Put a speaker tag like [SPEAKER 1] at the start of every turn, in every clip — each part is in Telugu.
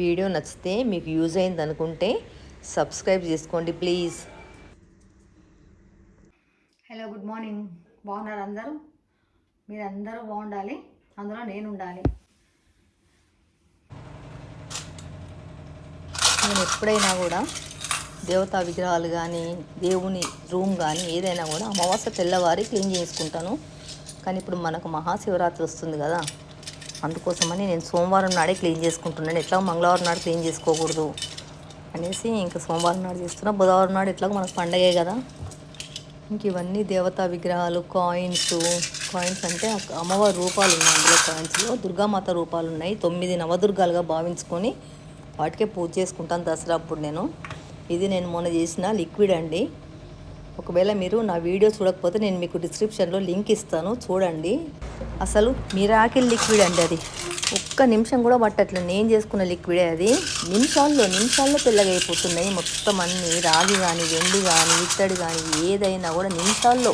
[SPEAKER 1] వీడియో నచ్చితే మీకు యూజ్ అయింది అనుకుంటే సబ్స్క్రైబ్ చేసుకోండి ప్లీజ్.
[SPEAKER 2] Hello good morning. బాగున్నారు అందరూ? మీరందరూ బాగుండాలి అందులో నేను ఉండాలి
[SPEAKER 1] నేను ఎప్పుడైనా కూడా దేవతా విగ్రహాలు కానీ దేవుని రూమ్ కానీ ఏదైనా కూడా అమావాస్య తెల్లవారి క్లీన్ చేసుకుంటాను కానీ ఇప్పుడు మనకు మహాశివరాత్రి వస్తుంది కదా. అందుకోసమని నేను సోమవారం నాడే క్లీన్ చేసుకుంటున్నాను ఎట్లా మంగళవారం నాడు క్లీన్ చేసుకోకూడదు అనేసి ఇంకా సోమవారం నాడు చేస్తున్నా. బుధవారం నాడు ఎట్లా మనకు పండగే కదా. ఇంక ఇవన్నీ దేవతా విగ్రహాలు కాయిన్స్ కాయిన్స్ అంటే అమ్మవారి రూపాలు ఉన్నాయి అందులో కాయిన్స్లో. దుర్గామాత రూపాలు ఉన్నాయి. తొమ్మిది నవదుర్గాలుగా భావించుకొని వాటికే పూజ చేసుకుంటాను దసరా అప్పుడు నేను. ఇది నేను మొన్న చేసిన లిక్విడ్ అండి. ఒకవేళ మీరు నా వీడియో చూడకపోతే నేను మీకు డిస్క్రిప్షన్లో లింక్ ఇస్తాను చూడండి. అసలు మిరాకిల్ లిక్విడ్ అండి అది. ఒక్క నిమిషం కూడా పట్టట్లేదు. నేను చేసుకున్న లిక్విడే అది. నిమిషాల్లో నిమిషాల్లో తెల్లగా అయిపోతున్నాయి మొత్తం అన్ని. రాగి కానీ వెండి కానీ ఇత్తడి కానీ ఏదైనా కూడా నిమిషాల్లో.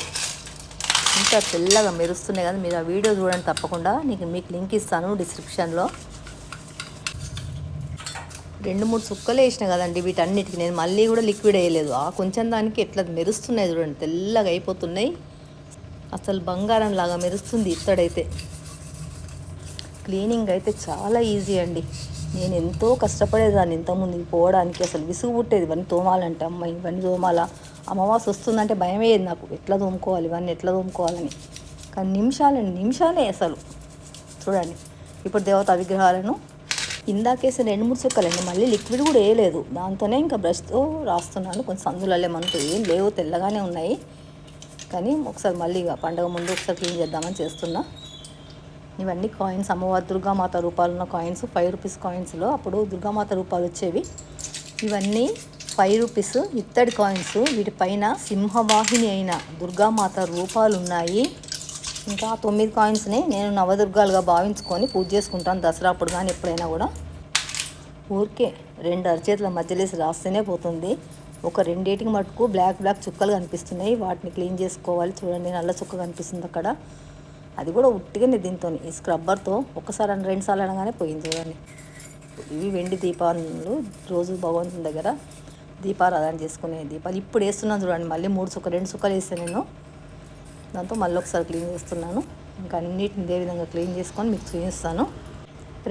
[SPEAKER 1] ఇంకా తెల్లగా మెరుస్తున్నాయి కదా మీరు ఆ వీడియో చూడండి తప్పకుండా. నీకు మీకు లింక్ ఇస్తాను డిస్క్రిప్షన్లో. రెండు మూడు సుక్కలు వేసిన కదండి వీటన్నిటికి. నేను మళ్ళీ కూడా లిక్విడ్ వేయలేదు. ఆ కొంచెం దానికి ఎట్లా మెరుస్తున్నాయి చూడండి తెల్లగా అయిపోతున్నాయి. అసలు బంగారం లాగా మెరుస్తుంది ఇత్తడైతే. క్లీనింగ్ అయితే చాలా ఈజీ అండి. నేను ఎంతో కష్టపడేదాన్ని ఇంతకుముందు పోవడానికి. అసలు విసుగు పుట్టేది ఇవన్నీ తోమాలంటే అమ్మ ఇవన్నీ తోమాలా. అమావాస్య వస్తుందంటే భయం అయ్యేది నాకు. ఎట్లా తోముకోవాలి ఇవన్నీ ఎట్లా తోముకోవాలని. కానీ నిమిషాలండి నిమిషాలే అసలు. చూడండి ఇప్పుడు దేవతా విగ్రహాలను ఇందాకేసి రెండు మూడు చుక్కలండి మళ్ళీ లిక్విడ్ కూడా వేయలేదు. దాంతోనే ఇంకా బ్రష్తో రాస్తున్నాను. కొంచెం సందులలో మనకు ఏం లేవు తెల్లగానే ఉన్నాయి. కానీ ఒకసారి మళ్ళీ ఇక పండగ ముందు ఒకసారి క్లీన్ చేద్దామని చేస్తున్నా. ఇవన్నీ కాయిన్స్ అమ్మవారి దుర్గామాత రూపాలు ఉన్న కాయిన్స్ ఫైవ్ రూపీస్ కాయిన్స్లో అప్పుడు దుర్గామాత రూపాలు వచ్చేవి. ఇవన్నీ ఫైవ్ రూపీస్ ఇత్తడి కాయిన్స్ వీటిపైన సింహవాహిని అయిన దుర్గామాత రూపాలు ఉన్నాయి. ఇంకా తొమ్మిది కాయిన్స్ని నేను నవదుర్గాలుగా భావించుకొని పూజ చేసుకుంటాను దసరా అప్పుడు కానీ ఎప్పుడైనా కూడా. ఊరికే రెండు అరచేతుల మధ్యలేసి రాస్తేనే పోతుంది. ఒక రెండేటికి మటుకు బ్లాక్ బ్లాక్ చుక్కలు కనిపిస్తున్నాయి. వాటిని క్లీన్ చేసుకోవాలి. చూడండి నల్ల చుక్క కనిపిస్తుంది అక్కడ. అది కూడా ఉట్టిగానే దీంతో ఈ స్క్రబ్బర్తో ఒకసారి రెండు సార్లు అనగానే పోయింది చూడండి. ఇవి వెండి దీపాలు. రోజు భగవంతుని దగ్గర దీపారాధన చేసుకునే దీపాలు. ఇప్పుడు వేస్తున్నాను చూడండి. మళ్ళీ మూడు చుక్క రెండు చుక్కలు వేస్తాను నేను. దాంతో మళ్ళీ ఒకసారి క్లీన్ చేస్తున్నాను. ఇంకా అన్నిటిని ఇదే విధంగా క్లీన్ చేసుకొని మీకు చూపిస్తాను.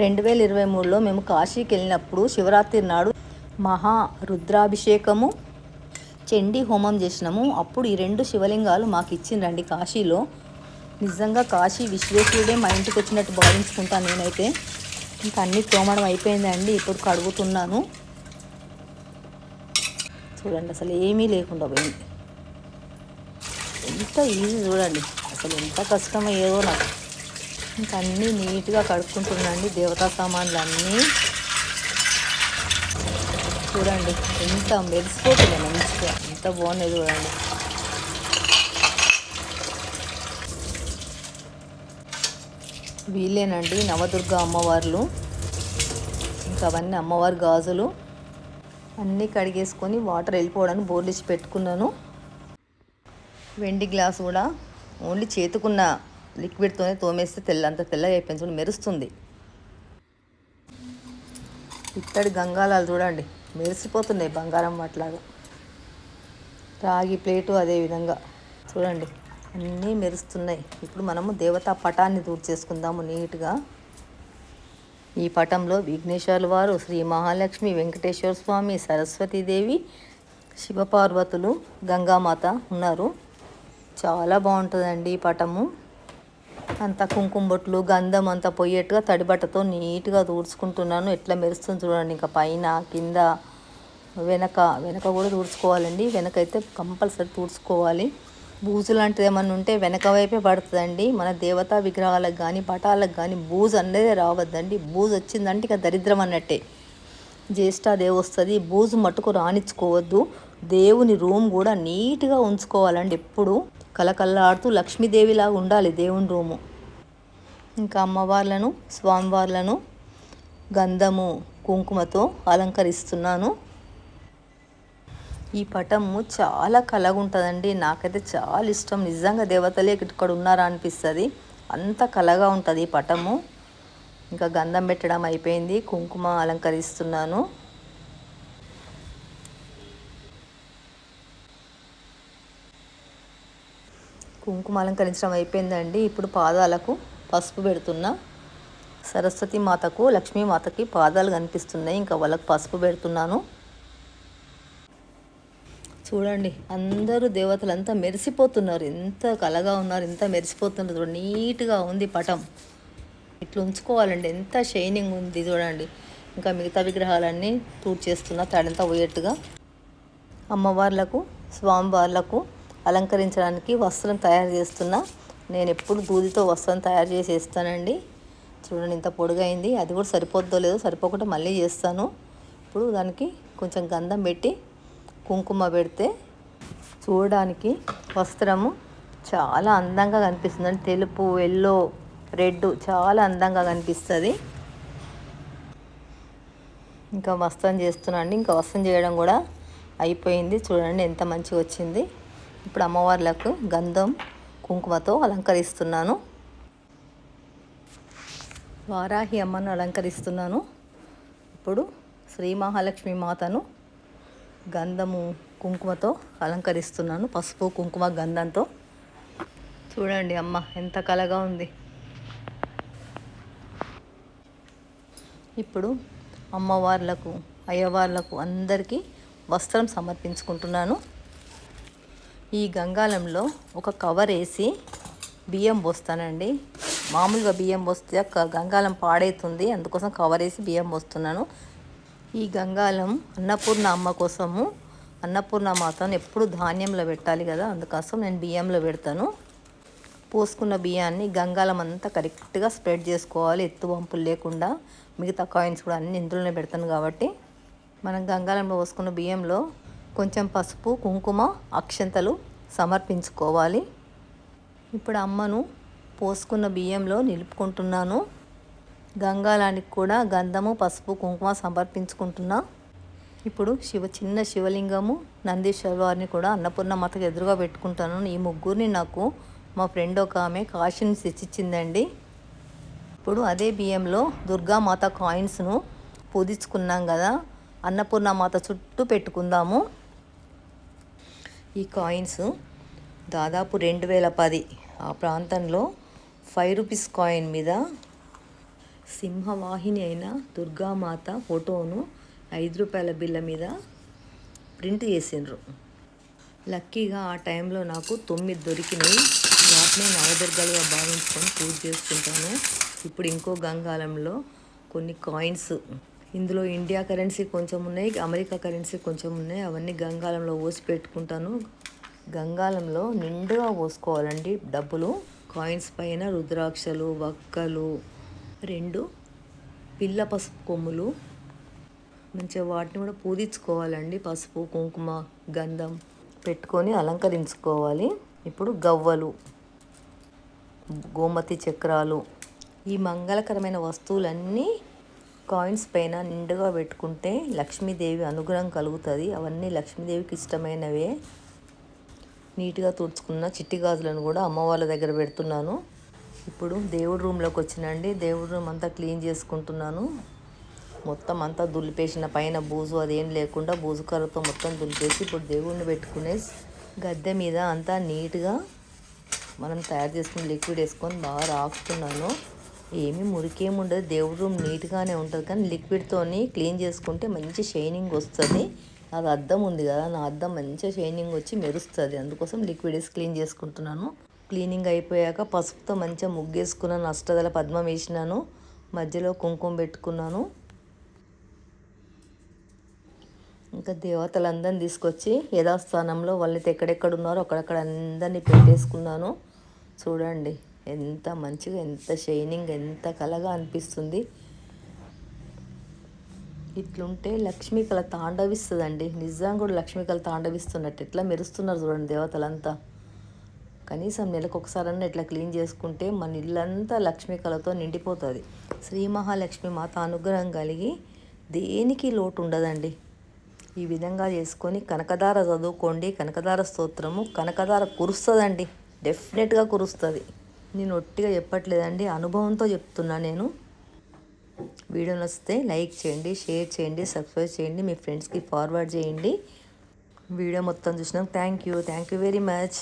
[SPEAKER 1] రెండు వేల ఇరవై మూడులో మేము కాశీకి వెళ్ళినప్పుడు శివరాత్రి నాడు మహా రుద్రాభిషేకము చండీ హోమం చేసినాము. అప్పుడు ఈ రెండు శివలింగాలు మాకు ఇచ్చిండ్రండి కాశీలో. నిజంగా కాశీ విశ్వేశ్వరుడే మా ఇంటికి వచ్చినట్టు భావించుకుంటాను నేనైతే. ఇంకా అన్నీ తోమడం అయిపోయిందండి ఇప్పుడు కడుగుతున్నాను. చూడండి అసలు ఏమీ లేకుండా పోయింది. ఎంత ఈజీ చూడండి. అసలు ఎంత కష్టమయ్యేదో నాకు. ఇంకా అన్నీ నీట్గా కడుక్కుంటున్నాండి దేవతా సామాన్లు అన్నీ చూడండి ఎంత మెరిసిపోతుంది మంచిగా. ఎంత బాగున్నాయి చూడండి. వీళ్ళేనండి నవదుర్గ అమ్మవార్లు. ఇంకా అవన్నీ అమ్మవారి గాజులు. అన్నీ కడిగేసుకొని వాటర్ వెళ్ళిపోవడానికి బోర్లిచ్చి పెట్టుకున్నాను. వెండి గ్లాస్ కూడా ఓన్లీ చేతుకున్న లిక్విడ్తోనే తోమేస్తే తెల్ల అంత తెల్లగా అయిపోయింది చూడండి మెరుస్తుంది. ఇత్తడి గంగాలాలు చూడండి మెరిసిపోతున్నాయి బంగారం వాటిలాగా. రాగి ప్లేటు అదే విధంగా. చూడండి అన్నీ మెరుస్తున్నాయి. ఇప్పుడు మనము దేవతా పటాన్ని దూర్ చేసుకుందాము నీట్గా. ఈ పటంలో విఘ్నేశ్వరుల వారు శ్రీ మహాలక్ష్మి వెంకటేశ్వర స్వామి సరస్వతీదేవి శివపార్వతులు గంగామాత ఉన్నారు. చాలా బాగుంటుందండి ఈ పటము. అంత కుంకుమ బొట్లు గంధం అంతా పోయేట్టుగా తడిబట్టతో నీట్గా తూడ్చుకుంటున్నాను. ఎట్లా మెరుస్తుంది చూడండి. ఇంకా పైన కింద వెనక వెనక కూడా తూడ్చుకోవాలండి. వెనక అయితే కంపల్సరీ తూడ్చుకోవాలి. బూజు లాంటిది ఏమన్నా ఉంటే వెనక వైపే పడుతుందండి. మన దేవతా విగ్రహాలకు కానీ పటాలకు కానీ బూజు అనేది రావద్దండి. బూజు వచ్చిందంటే ఇక దరిద్రం అన్నట్టే. జ్యేష్ఠాదేవి వస్తుంది. బూజు మట్టుకు రాణించుకోవద్దు. దేవుని రూమ్ కూడా నీట్గా ఉంచుకోవాలండి ఎప్పుడు. కలకల్లాడుతూ లక్ష్మీదేవిలా ఉండాలి దేవుని రూము. ఇంకా అమ్మవార్లను స్వామివార్లను గంధము కుంకుమతో అలంకరిస్తున్నాను. ఈ పటము చాలా కళగా ఉంటుందండి నాకైతే చాలా ఇష్టం. నిజంగా దేవతలే ఇక్కడ ఉన్నారా అనిపిస్తుంది. అంత కలగా ఉంటుంది ఈ పటము. ఇంకా గంధం పెట్టడం అయిపోయింది. కుంకుమ అలంకరిస్తున్నాను. కుంకుమ అలంకరించడం అయిపోయిందండి ఇప్పుడు పాదాలకు పసుపు పెడుతున్నా. సరస్వతి మాతకు లక్ష్మీ మాతకి పాదాలు కనిపిస్తున్నాయి. ఇంకా వాళ్ళకి పసుపు పెడుతున్నాను. చూడండి అందరూ దేవతలంతా మెరిసిపోతున్నారు. ఎంత కలగా ఉన్నారు ఎంత మెరిసిపోతున్నారు చూడండి. నీట్గా ఉంది పటం. ఇట్లా ఉంచుకోవాలండి. ఎంత షైనింగ్ ఉంది చూడండి. ఇంకా మిగతా విగ్రహాలన్నీ తూర్చేస్తున్నా తడంతా పోయేట్టుగా. అమ్మవార్లకు స్వామివార్లకు అలంకరించడానికి వస్త్రం తయారు చేస్తున్నా. నేను ఎప్పుడు దూదితో వస్త్రం తయారు చేసి ఇస్తానండి. చూడండి ఇంత పొడుగైంది. అది కూడా సరిపోద్దో లేదో సరిపోకుండా మళ్ళీ చేస్తాను. ఇప్పుడు దానికి కొంచెం గంధం పెట్టి కుంకుమ పెడితే చూడడానికి వస్త్రము చాలా అందంగా కనిపిస్తుంది అంటే తెలుపు ఎల్లో రెడ్ చాలా అందంగా కనిపిస్తుంది. ఇంకా వస్త్రం చేస్తున్నాండి ఇంకా వస్త్రం చేయడం కూడా అయిపోయింది. చూడండి ఎంత మంచిగా వచ్చింది. ఇప్పుడు అమ్మవార్లకు గంధం కుంకుమతో అలంకరిస్తున్నాను. వారాహి అమ్మను అలంకరిస్తున్నాను. ఇప్పుడు శ్రీ మహాలక్ష్మి మాతను గంధము కుంకుమతో అలంకరిస్తున్నాను. పసుపు కుంకుమ గంధంతో. చూడండి అమ్మ ఎంత కలగా ఉంది. ఇప్పుడు అమ్మవార్లకు అయ్యవార్లకు అందరికీ వస్త్రం సమర్పించుకుంటున్నాను. ఈ గంగాలంలో ఒక కవర్ వేసి బియ్యం పోస్తానండి. మామూలుగా బియ్యం పోస్తే క- గంగాలం పాడైతుంది. అందుకోసం కవర్ వేసి బియ్యం పోస్తున్నాను. ఈ గంగాలం అన్నపూర్ణ అమ్మ కోసము అన్నపూర్ణ మాతను ఎప్పుడు ధాన్యంలో పెట్టాలి కదా అందుకోసం నేను బియ్యంలో పెడతాను. పోసుకున్న బియ్యాన్ని గంగాలం అంతా కరెక్ట్గా స్ప్రెడ్ చేసుకోవాలి ఎత్తు వంపులు లేకుండా. మిగతా కాయిన్స్ కూడా అన్ని ఇందులోనే పెడతాను కాబట్టి. మనం గంగాలంలో పోసుకున్న బియ్యంలో కొంచెం పసుపు కుంకుమ అక్షంతలు సమర్పించుకోవాలి. ఇప్పుడు అమ్మను పోసుకున్న బియ్యంలో నిలుపుకుంటున్నాను. గంగాలానికి కూడా గంధము పసుపు కుంకుమ సమర్పించుకుంటున్నా. ఇప్పుడు శివ చిన్న శివలింగము నందీశ్వర కూడా అన్నపూర్ణ మాతకు ఎదురుగా పెట్టుకుంటాను. ఈ ముగ్గురిని నాకు మా ఫ్రెండ్ ఒక ఆమె కాశీని తెచ్చిచ్చిందండి ఇప్పుడు అదే బియ్యంలో దుర్గామాత కాయిన్స్ను పూజించుకున్నాం కదా అన్నపూర్ణ మాత చుట్టూ పెట్టుకుందాము. ఈ కాయిన్స్ దాదాపు రెండు వేల పది. ఆ ప్రాంతంలో ఫైవ్ రూపీస్ కాయిన్ మీద సింహవాహిని అయిన దుర్గామాత ఫోటోను ఐదు రూపాయల బిల్ల మీద ప్రింట్ చేసిండ్రు. లక్కీగా ఆ టైంలో నాకు తొమ్మిది దొరికినాయి. వాటిని నవదుర్గాలుగా భావించుకొని పూజ చేసుకుంటాను. ఇప్పుడు ఇంకో గంగాలంలో కొన్ని కాయిన్స్ ఇందులో ఇండియా కరెన్సీ కొంచెం ఉన్నాయి అమెరికా కరెన్సీ కొంచెం ఉన్నాయి. అవన్నీ గంగాలంలో పోసి పెట్టుకుంటాను. గంగాలంలో నిండుగా పోసుకోవాలండి డబ్బులు. కాయిన్స్ పైన రుద్రాక్షలు వక్కలు రెండు పిల్ల పసుపు కొమ్ములు. మంచిగా వాటిని కూడా పూజించుకోవాలండి పసుపు కుంకుమ గంధం పెట్టుకొని అలంకరించుకోవాలి. ఇప్పుడు గవ్వలు గోమతి చక్రాలు ఈ మంగళకరమైన వస్తువులన్నీ కాయిన్స్ పైన నిండుగా పెట్టుకుంటే లక్ష్మీదేవి అనుగ్రహం కలుగుతుంది. అవన్నీ లక్ష్మీదేవికి ఇష్టమైనవే. నీట్గా తుడుచుకున్న చిట్టి గాజులను కూడా అమ్మవాళ్ళ దగ్గర పెడుతున్నాను. ఇప్పుడు దేవుడి రూమ్లోకి వచ్చినండి. దేవుడి రూమ్ అంతా క్లీన్ చేసుకుంటున్నాను. మొత్తం అంతా దులిపేసిన పైన బూజు అదేం లేకుండా బూజు కర్రతో మొత్తం దులిపేసి ఇప్పుడు దేవుడిని పెట్టుకునే గద్దె మీద అంతా నీట్గా మనం తయారు చేసుకుని లిక్విడ్ వేసుకొని బాగా రాకుతున్నాను ఏమి మురికేం ఉండదు దేవుడి రూమ్ నీట్గానే ఉంటుంది కానీ లిక్విడ్తోని క్లీన్ చేసుకుంటే మంచి షైనింగ్ వస్తుంది. అది అద్దం ఉంది కదా నా అద్దం మంచిగా షైనింగ్ వచ్చి మెరుస్తుంది. అందుకోసం లిక్విడ్ వేసి క్లీన్ చేసుకుంటున్నాను. క్లీనింగ్ అయిపోయాక పసుపుతో మంచిగా ముగ్గేసుకున్నాను అష్టదల పద్మం వేసినాను. మధ్యలో కుంకుమ పెట్టుకున్నాను. ఇంకా దేవతలందరిని తీసుకొచ్చి యథాస్థానంలో వాళ్ళైతే ఎక్కడెక్కడ ఉన్నారో అక్కడక్కడ అందరినీ పెట్టేసుకున్నాను. చూడండి. ఎంత మంచిగా ఎంత షైనింగ్ ఎంత కలగా అనిపిస్తుంది. ఇట్లుంటే లక్ష్మీ కళ తాండవిస్తుందండి. నిజంగా కూడా లక్ష్మీ కళ తాండవిస్తున్నట్టు. ఎట్లా మెరుస్తున్నారు చూడండి దేవతలంతా. కనీసం నెలకు ఒకసారన్నా ఇట్లా క్లీన్ చేసుకుంటే మన ఇల్లంతా లక్ష్మీ కళతో నిండిపోతుంది. శ్రీ మహాలక్ష్మి మాత అనుగ్రహం కలిగి దేనికి లోటు ఉండదండి ఈ విధంగా చేసుకొని కనకదార చదువుకోండి. కనకదార స్తోత్రము కనకదార కురుస్తుందండి. డెఫినెట్గా కురుస్తుంది. నేను ఒట్టిగా చెప్పట్లేదండి అనుభవంతో చెప్తున్నా నేను. వీడియో నచ్చితే లైక్ చేయండి షేర్ చేయండి సబ్స్క్రైబ్ చేయండి మీ ఫ్రెండ్స్కి ఫార్వర్డ్ చేయండి. వీడియో మొత్తం చూసినాం thank you thank you very much.